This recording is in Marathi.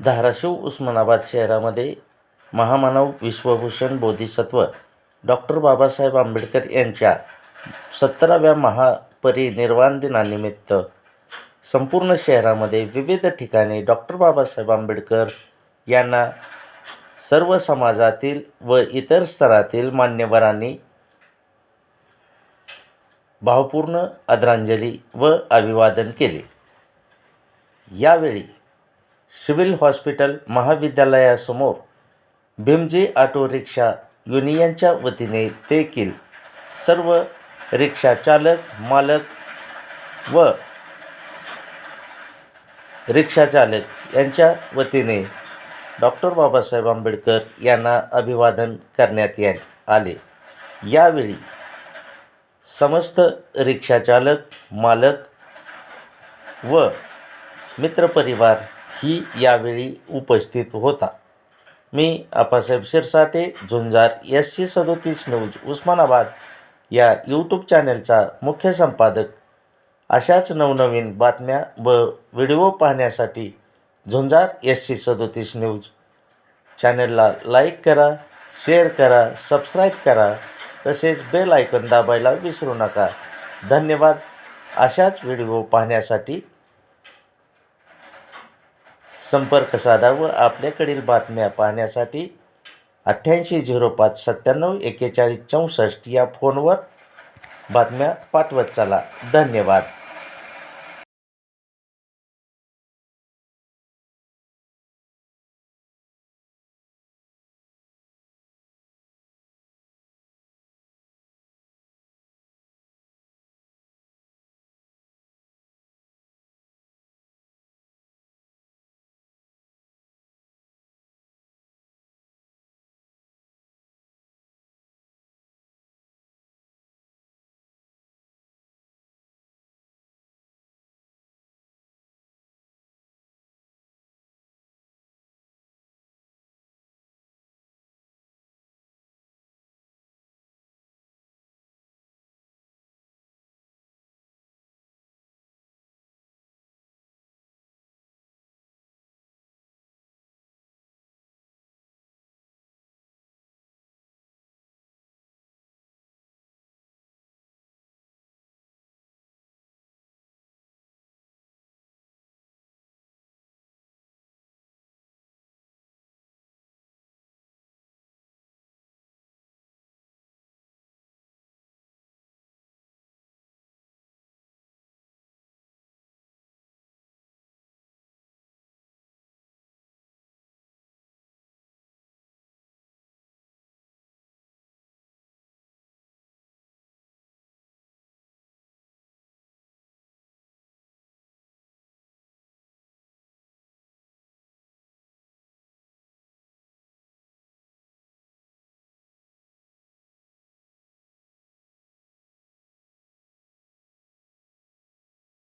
धाराशिव उस्मानाबाद शहरामध्ये महामानव विश्वभूषण बोधिसत्व डॉक्टर बाबासाहेब आंबेडकर यांच्या सत्तराव्या महापरिनिर्वाण दिनानिमित्त संपूर्ण शहरामध्ये विविध ठिकाणी डॉक्टर बाबासाहेब आंबेडकर यांना सर्व समाजातील व इतर स्तरातील मान्यवरांनी भावपूर्ण आदरांजली व अभिवादन केले. यावेळी सिव्हिल हॉस्पिटल महाविद्यालयासमोर भीमजी ऑटो रिक्षा युनियनच्या वतीने देखील सर्व रिक्षा चालक मालक व रिक्षा चालक यांच्या वतीने डॉक्टर बाबासाहेब आंबेडकर यांना अभिवादन करण्यात या आले. यावेळी समस्त रिक्षाचालक मालक व मित्रपरिवार ही यावेळी उपस्थित होता. मी आप्पासाहेब शिरसाटे झुंजार एस सी सदोतीस न्यूज उस्मानाबाद या यूट्यूब चॅनलचा मुख्य संपादक. अशाच नवनवीन बातम्या व व्हिडिओ पाहण्यासाठी झुंजार एस सी सदोतीस न्यूज. चॅनलला लाईक करा शेअर करा सबस्क्राईब करा तसेच बेल आयकन दाबायला विसरू नका. धन्यवाद. अशाच व्हिडिओ पाहण्यासाठी संपर्क साधा व आपल्याकडील बातम्या पाहण्यासाठी अठ्ठ्याऐंशी झिरो पाच सत्त्याण्णव एकेचाळीस चौसष्ट या फोनवर बातम्या पाठवत चला. धन्यवाद.